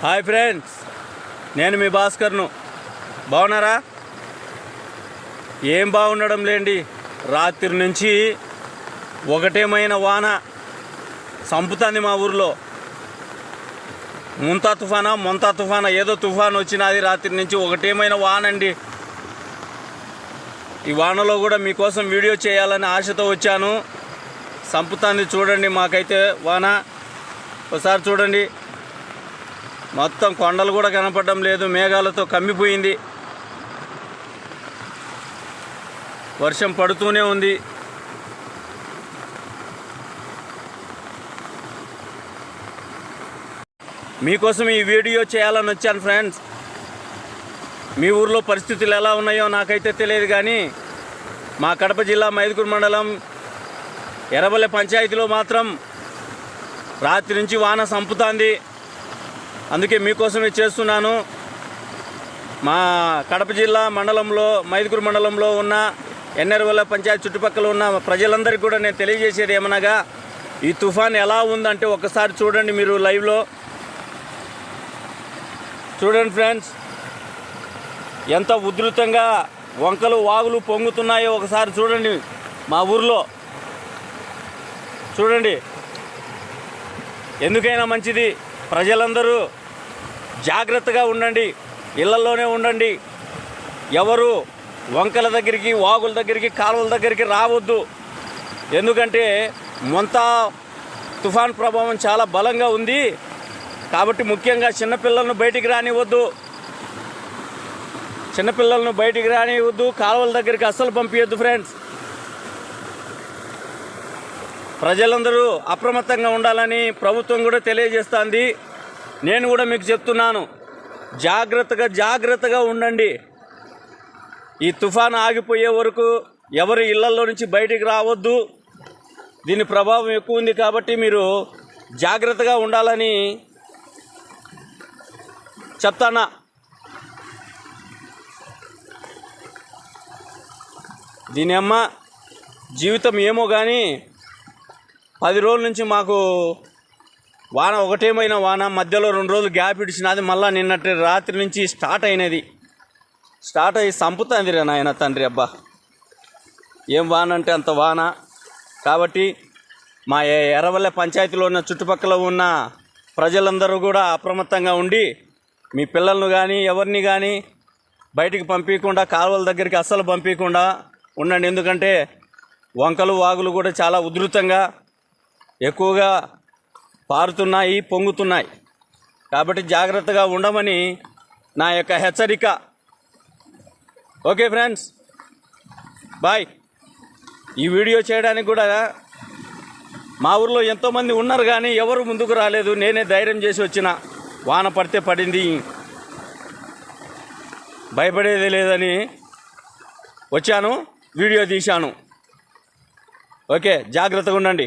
Hi friends నేను మీ భాస్కర్ను. బాగున్నారా? ఏం బాగుండడం లేండి. రాత్రి నుంచి ఒకటేమైన వాన చంపుతుంది మా ఊర్లో. ముంతా తుఫానా మొంతా తుఫానా ఏదో తుఫాన్ వచ్చినది రాత్రి నుంచి ఒకటేమైన వాన అండి ఈ వానలో కూడా మీకోసం వీడియో చేయాలని ఆశతో వచ్చాను. సంపుతాంది చూడండి మాకైతే వాన. ఒకసారి చూడండి. మొత్తం కొండలు కూడా కనపడడం లేదు మేఘాలతో కమ్మిపోయింది. వర్షం పడుతూనే ఉంది. మీకోసం ఈ వీడియో చేయాలని వచ్చాను ఫ్రెండ్స్. మీ ఊర్లో పరిస్థితులు ఎలా ఉన్నాయో నాకైతే తెలియదు కానీ మా కడప జిల్లా మైదుకూరు మండలం ఎర్రబల్లె పంచాయతీలో మాత్రం రాత్రి నుంచి వాన సంపుతాంది. అందుకే మీకోసమే చేస్తున్నాను. మా కడప జిల్లా మండలంలో మైదుకూరు మండలంలో ఉన్న ఎన్ఆర్వల్ల పంచాయతీ చుట్టుపక్కల ఉన్న ప్రజలందరికీ కూడా నేను తెలియజేసేది ఏమనగా ఈ తుఫాన్ ఎలా ఉందంటే ఒకసారి చూడండి మీరు లైవ్లో. చూడండి ఫ్రెండ్స్ ఎంత ఉధృతంగా వంకలు వాగులు పొంగుతున్నాయో ఒకసారి చూడండి మా ఊర్లో. చూడండి ఎందుకైనా మంచిది. ప్రజలందరూ జాగ్రత్తగా ఉండండి. ఇళ్ళలోనే ఉండండి. ఎవరు వంకల దగ్గరికి వాగుల దగ్గరికి కాలువల దగ్గరికి రావద్దు. ఎందుకంటే మొంత తుఫాన్ ప్రభావం చాలా బలంగా ఉంది. కాబట్టి ముఖ్యంగా చిన్నపిల్లలను బయటికి రానివ్వద్దు. చిన్నపిల్లలను బయటికి రానివ్వద్దు. కాలువల దగ్గరికి అస్సలు పంపించద్దు ఫ్రెండ్స్. ప్రజలందరూ అప్రమత్తంగా ఉండాలని ప్రభుత్వం కూడా తెలియజేస్తుంది. నేను కూడా మీకు చెప్తున్నాను. జాగ్రత్తగా జాగ్రత్తగా ఉండండి. ఈ తుఫాన్ ఆగిపోయే వరకు ఎవరి ఇళ్ళలో నుంచి బయటికి రావద్దు. దీని ప్రభావం ఎక్కువ ఉంది కాబట్టి మీరు జాగ్రత్తగా ఉండాలని చెప్తానా? దీని అమ్మ జీవితం ఏమో కానీ పది రోజుల నుంచి మాకు వాన ఒకటేమైన వాన మధ్యలో రెండు రోజులు గ్యాప్ ఇడిచినది మళ్ళీ నిన్నటి రాత్రి నుంచి స్టార్ట్ అయినది. స్టార్ట్ అయ్యి సంపుతుంది రే నాయన తండ్రి అబ్బా. ఏం వాన అంటే అంత వాన? కాబట్టి మా ఎ- ఎర్రవల్లె పంచాయతీలో ఉన్న చుట్టుపక్కల ఉన్న ప్రజలందరూ కూడా అప్రమత్తంగా ఉండి మీ పిల్లలను కానీ ఎవరిని కానీ బయటికి పంపించకుండా కాలువల దగ్గరికి అస్సలు పంపించకుండా ఉండండి. ఎందుకంటే వంకలు వాగులు కూడా చాలా ఉధృతంగా ఎక్కువగా పారుతున్నాయి పొంగుతున్నాయి. కాబట్టి జాగ్రత్తగా ఉండమని నా యొక్క హెచ్చరిక. Okay friends bye. ఈ వీడియో చేయడానికి కూడా మా ఊర్లో ఎంతోమంది ఉన్నారు కానీ ఎవరు ముందుకు రాలేదు. నేనే ధైర్యం చేసి వచ్చిన. వాన పడితే పడింది. భయపడేది లేదని వచ్చాను వీడియో తీశాను. ఓకే జాగ్రత్తగా ఉండండి.